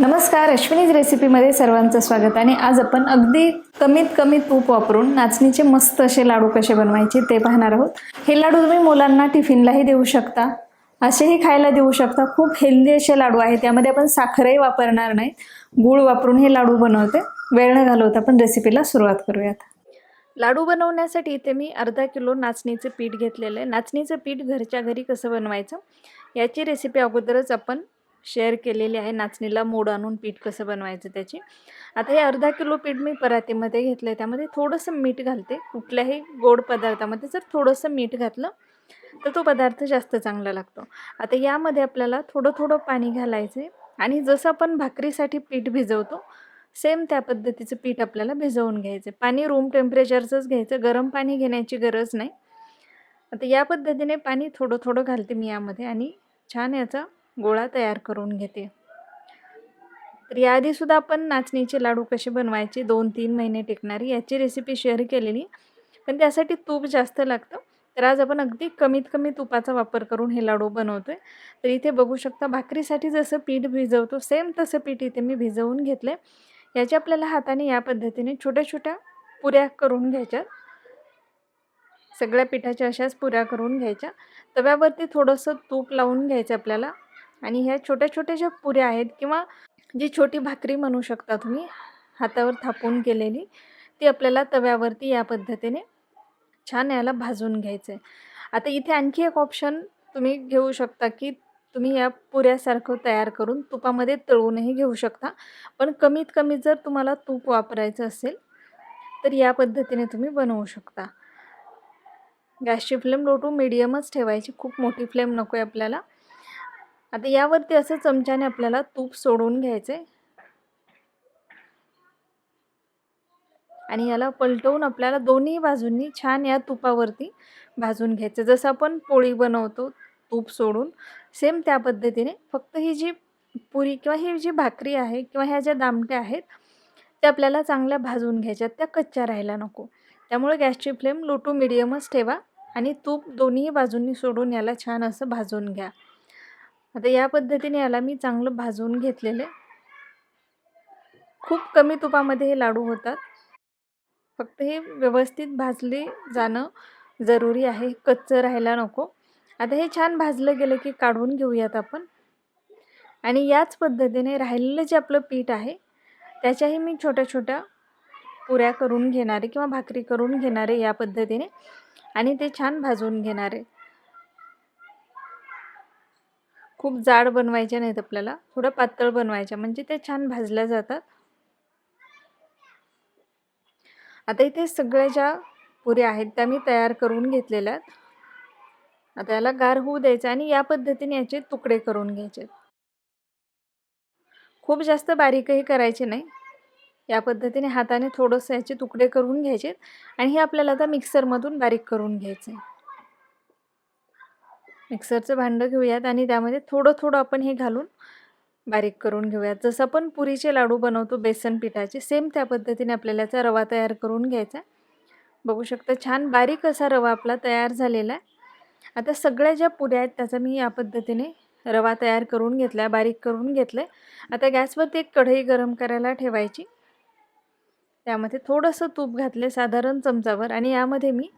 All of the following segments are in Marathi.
नमस्कार अश्विनीज रेसिपीमध्ये सर्वांचं स्वागत. आणि आज आपण अगदी कमीत कमी तूप वापरून नाचणीचे मस्त असे लाडू कसे बनवायचे ते पाहणार आहोत. हे लाडू तुम्ही मुलांना टिफिनलाही देऊ शकता. असेही खायला देऊ शकता. खूप हेल्दी असे लाडू आहेत. त्यामध्ये आपण साखरही वापरणार नाही. गूळ वापरून हे लाडू बनवते. वेळ न घालवता आपण रेसिपीला सुरुवात करूयात. लाडू बनवण्यासाठी इथे मी अर्धा किलो नाचणीचं पीठ घेतलेलं आहे. नाचणीचं पीठ घरच्या घरी कसं बनवायचं याची रेसिपी अगोदरच आपण शेअर केलेली आहे. नाचणीला मोड आणून पीठ कसं बनवायचं त्याची. आता हे अर्धा किलो पीठ मी परातीमध्ये घेतलं आहे त्यामध्ये थोडंसं मीठ घालते. कुठल्याही गोड पदार्थामध्ये जर थोडंसं मीठ घातलं तर तो पदार्थ जास्त चांगला लागतो. आता यामध्ये आपल्याला थोडं थोडं पाणी घालायचं आहे आणि जसं आपण भाकरीसाठी पीठ भिजवतो सेम त्या पद्धतीचं पीठ आपल्याला भिजवून घ्यायचं पाणी रूम टेम्परेचरचंच घ्यायचं. गरम पाणी घेण्याची गरज नाही. आता या पद्धतीने पाणी थोडं थोडं घालते मी यामध्ये आणि छान याचा गोळा तयार करून घेते. तर याआधीसुद्धा आपण नाचणीचे लाडू कसे बनवायचे दोन तीन महिने टिकणारी याची रेसिपी शेअर केलेली. पण त्यासाठी तूप जास्त लागतं. तर आज आपण अगदी कमीत कमी तुपाचा वापर करून हे लाडू बनवतो आहे तर इथे बघू शकता भाकरीसाठी जसं पीठ भिजवतो सेम तसं पीठ इथे मी भिजवून घेतलं आहे याच्या आपल्याला हाताने या पद्धतीने छोट्या छोट्या पुऱ्या करून घ्यायच्या. सगळ्या पिठाच्या अशाच पुऱ्या करून घ्यायच्या. तव्यावरती थोडंसं तूप लावून घ्यायचं आपल्याला. आणि ह्या छोट्या छोट्या ज्या पुऱ्या आहेत किंवा जी छोटी भाकरी म्हणू शकता तुम्ही हातावर थापून केलेली ती आपल्याला तव्यावरती या पद्धतीने छान याला भाजून घ्यायचं आहे आता इथे आणखी एक ऑप्शन तुम्ही घेऊ शकता की तुम्ही या पुऱ्यासारखं तयार करून तुपामध्ये तळूनही घेऊ शकता. पण कमीत कमी जर तुम्हाला तूप वापरायचं असेल तर या पद्धतीने तुम्ही बनवू शकता. गॅसची फ्लेम लो टू मिडियमच ठेवायची. खूप मोठी फ्लेम नको आहे आपल्याला. आता यावरती असं चमच्याने आपल्याला तूप सोडून घ्यायचं. आणि याला पलटवून आपल्याला दोन्ही बाजूंनी छान या तुपावरती भाजून घ्यायचं. जसं आपण पोळी बनवतो तूप सोडून सेम त्या पद्धतीने फक्त ही जी पुरी किंवा ही जी भाकरी आहे किंवा ह्या ज्या दामट्या आहेत त्या आपल्याला चांगल्या भाजून घ्यायच्यात त्या कच्च्या राहायला नको. त्यामुळे गॅसची फ्लेम लो टू मिडियमच ठेवा आणि तूप दोन्ही बाजूंनी सोडून याला छान असं भाजून घ्या. आता या पद्धतीने याला मी चांगलं भाजून घेतलेलं आहे. खूप कमी तुपामध्ये हे लाडू होतात. फक्त हे व्यवस्थित भाजले जाणं जरुरी आहे. कच्चं राहायला नको. आता हे छान भाजलं गेलं की काढून घेऊयात आपण. आणि याच पद्धतीने राहिलेलं जे आपलं पीठ आहे त्याच्याही मी छोट्या छोट्या पुऱ्या करून घेणारे किंवा भाकरी करून घेणारे या पद्धतीने. आणि ते छान भाजून घेणारे खूप जाड बनवायच्या नाहीत आपल्याला थोडं पातळ बनवायच्या म्हणजे ते छान भाजल्या जातात. आता इथे सगळ्या ज्या पुऱ्या आहेत त्या मी तयार करून घेतलेल्या आहेत. आता याला गार होऊ द्यायचं आणि या पद्धतीने याचे तुकडे करून घ्यायचे. खूप जास्त बारीकही करायचे नाही. या पद्धतीने हाताने थोडंसं याचे तुकडे करून घ्यायचे आणि हे आपल्याला आता मिक्सरमधून बारीक करून घ्यायचं. आहे मिक्सरचं भांडं घेऊयात आणि त्यामध्ये थोडं थोडं आपण हे घालून बारीक करून घेऊयात. जसं आपण पुरीचे लाडू बनवतो बेसन पिठाचे सेम त्या पद्धतीने आपल्याला याचा रवा तयार करून घ्यायचा. बघू शकता छान बारीक असा रवा आपला तयार झालेला आहे. आता सगळ्या ज्या पुऱ्या आहेत त्याचा मी या पद्धतीने रवा तयार करून घेतला बारीक करून घेतलं आहे आता गॅसवरती एक कढई गरम करायला ठेवायची. त्यामध्ये थोडंसं तूप घातले साधारण चमचावर आणि यामध्ये मी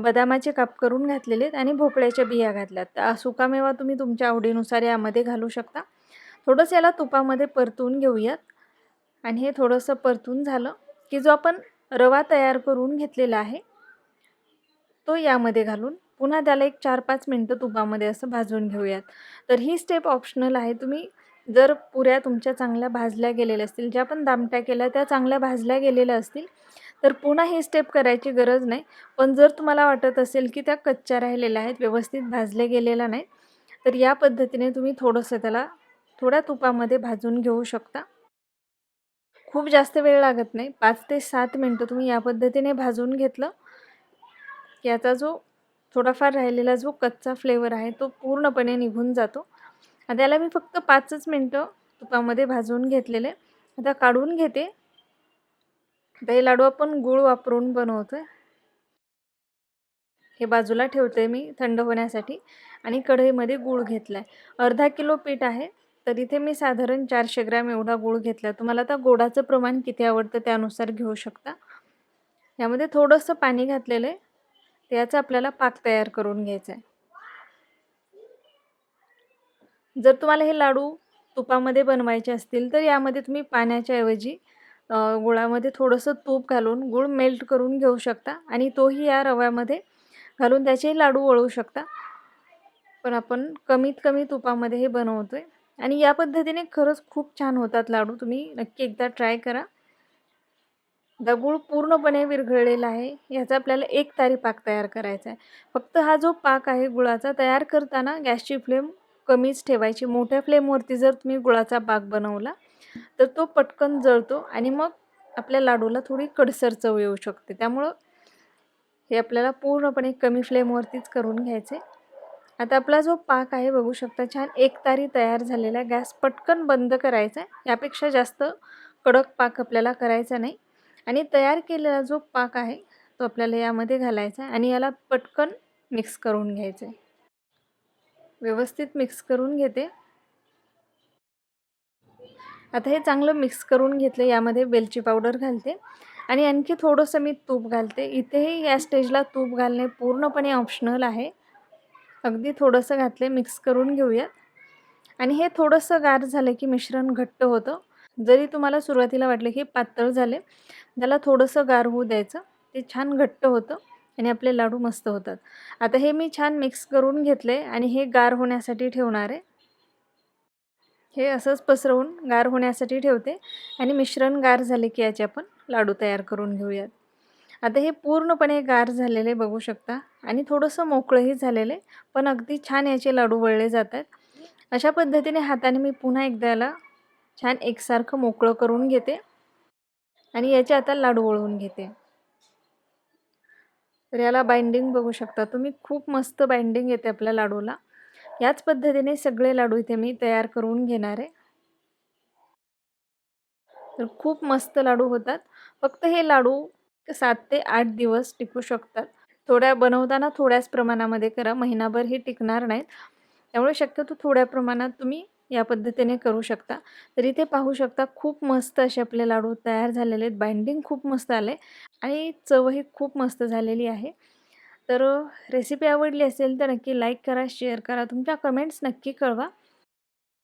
बदामाचे काप करून घातलेले आहेत आणि भोपळ्याच्या बिया घातल्यात. सुकामेवा तुम्ही तुमच्या आवडीनुसार यामध्ये घालू शकता. थोडंसं याला तुपामध्ये परतून घेऊयात. आणि हे थोडंसं परतून झालं की जो आपण रवा तयार करून घेतलेला आहे तो यामध्ये घालून पुन्हा त्याला एक चार पाच मिनटं तुपामध्ये असं भाजून घेऊयात. तर ही स्टेप ऑप्शनल आहे. तुम्ही जर पुऱ्या तुमच्या चांगल्या भाजल्या गेलेल्या असतील ज्या पण दामट्या केल्या त्या चांगल्या भाजल्या गेलेल्या असतील तर पुन्हा ही स्टेप करायची गरज नाही. पण जर तुम्हाला वाटत असेल की त्या कच्च्या राहिलेल्या आहेत व्यवस्थित भाजल्या गेलेल्या नाहीत तर या पद्धतीने तुम्ही थोडंसं त्याला थोड्या तुपामध्ये भाजून घेऊ शकता. खूप जास्त वेळ लागत नाही. पाच ते सात मिनटं तुम्ही या पद्धतीने भाजून घेतलं. याचा जो थोडाफार राहिलेला जो कच्चा फ्लेवर आहे तो पूर्णपणे निघून जातो. त्याला मी फक्त पाचच मिनटं तुपामध्ये भाजून घेतलेले. आता काढून घेते. दही हे लाडू आपण गूळ वापरून बनवतो आहे हे बाजूला ठेवते मी थंड होण्यासाठी आणि कढईमध्ये गूळ घेतला आहे अर्धा किलो पीठ आहे तर इथे मी साधारण चारशे ग्रॅम एवढा गूळ घेतला तुम्हाला आता गोडाचं प्रमाण किती आवडतं त्यानुसार घेऊ शकता. यामध्ये थोडंसं पाणी घातलेलं आहे. त्याचा आपल्याला पाक तयार करून घ्यायचा आहे. जर तुम्हाला हे लाडू तुपामध्ये बनवायचे असतील तर यामध्ये तुम्ही पाण्याच्या ऐवजी गुळामध्ये थोडंसं तूप घालून गूळ मेल्ट करून घेऊ शकता आणि तोही या रव्यामध्ये घालून त्याचे लाडू वळू शकता. पण आपण कमीत कमी तुपामध्ये हे बनवतो आहे आणि या पद्धतीने खरंच खूप छान होतात लाडू. तुम्ही नक्की एकदा ट्राय करा. दा गूळ पूर्णपणे विरघळलेला आहे. ह्याचा आपल्याला एक तारी पाक तयार करायचा आहे. फक्त हा जो पाक आहे गुळाचा तयार करताना गॅसची फ्लेम कमीच ठेवायची. मोठ्या फ्लेमवरती जर तुम्ही गुळाचा पाक बनवला तर तो पटकन जळतो आणि मग आपल्या लाडूला थोडी कडसर चव येऊ शकते. त्यामुळं हे आपल्याला पूर्णपणे कमी फ्लेमवरतीच करून घ्यायचे. आता आपला जो पाक आहे बघू शकता छान एक तारी तयार झालेला आहे. गॅस पटकन बंद करायचा आहे. यापेक्षा जास्त कडक पाक आपल्याला करायचा नाही. आणि तयार केलेला जो पाक आहे तो आपल्याला यामध्ये घालायचा आहे आणि याला पटकन मिक्स करून घ्यायचं. आहे व्यवस्थित मिक्स करून घेते. आता हे चांगलं मिक्स करून घेतलं यामध्ये वेलची पावडर घालते. आणि आणखी थोडंसं मी तूप घालते. इथेही या स्टेजला तूप घालणे पूर्णपणे ऑप्शनल आहे. अगदी थोडंसं घातले मिक्स करून घेऊयात. आणि हे थोडंसं गार झालं की मिश्रण घट्ट होतं. जरी तुम्हाला सुरुवातीला वाटलं की पातळ झाले त्याला थोडंसं गार होऊ द्यायचं. ते छान घट्ट होतं आणि आपले लाडू मस्त होतात. आता हे मी छान मिक्स करून घेतले आणि हे गार होण्यासाठी ठेवणार आहे. हे असंच पसरवून गार होण्यासाठी ठेवते आणि मिश्रण गार झाले की याचे आपण लाडू तयार करून घेऊयात. आता हे पूर्णपणे गार झालेले बघू शकता आणि थोडंसं मोकळंही झालेलं पण अगदी छान याचे लाडू वळले जातात. अशा पद्धतीने हाताने मी पुन्हा एकदा याला छान एकसारखं मोकळं करून घेते आणि याचे आता लाडू वळवून घेते. तर याला बाइंडिंग बघू शकता तुम्ही खूप मस्त बाइंडिंग येते आपल्या लाडूला. याच पद्धतीने सगळे लाडू इथे मी तयार करून घेणार आहे. तर खूप मस्त लाडू होतात. फक्त हे लाडू सात ते आठ दिवस टिकू शकतात. थोड्या बनवताना थोड्याच प्रमाणामध्ये करा. महिनाभर हे टिकणार नाहीत. त्यामुळे शक्यतो थोड्या प्रमाणात तुम्ही या पद्धतीने करू शकता. तर इथे पाहू शकता खूप मस्त असे आपले लाडू तयार झालेले आहेत. बाइंडिंग खूप मस्त आले आणि चवही खूप मस्त झालेली आहे. तर रेसिपी आवडली असेल तर नक्की लाईक करा शेअर करा. तुमच्या कमेंट्स नक्की कळवा.